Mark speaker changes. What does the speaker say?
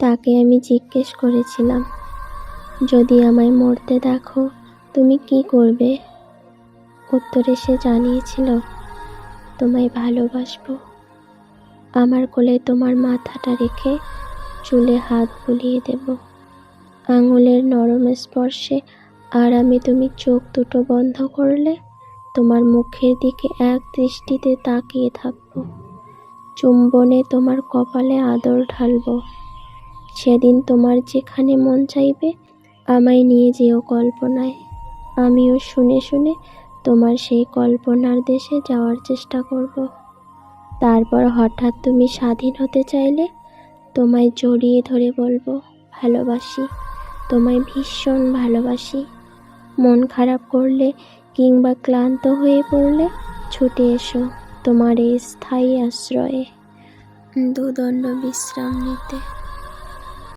Speaker 1: তাকে আমি জিজ্ঞেস করেছিলাম, যদি আমায় মরতে দেখো, তুমি কি করবে? উত্তরে সে জানিয়েছিল, তোমায় ভালোবাসবো। আমার কোলে তোমার মাথাটা রেখে চুলে হাত বুলিয়ে দেব। আঙুলের নরম স্পর্শে আরামে তুমি চোখ দুটো বন্ধ করলে তোমার মুখের দিকে এক দৃষ্টিতে তাকিয়ে থাকব। চুম্বনে তোমার কপালে আদর ঢালবো। সেদিন তোমার যেখানে মন চাইবে, আমায় নিয়ে যেও কল্পনায়। আমিও শুনে শুনে তোমার সেই কল্পনার দেশে যাওয়ার চেষ্টা করব। তারপর হঠাৎ তুমি স্বাধীন হতে চাইলে তোমায় জড়িয়ে ধরে বলব, ভালোবাসি, তোমায় ভীষণ ভালোবাসি। মন খারাপ করলে কিংবা ক্লান্ত হয়ে পড়লে ছুটে এসো তোমার এই স্থায়ী আশ্রয়ে। দুদণ্ড বিশ্রাম নিতে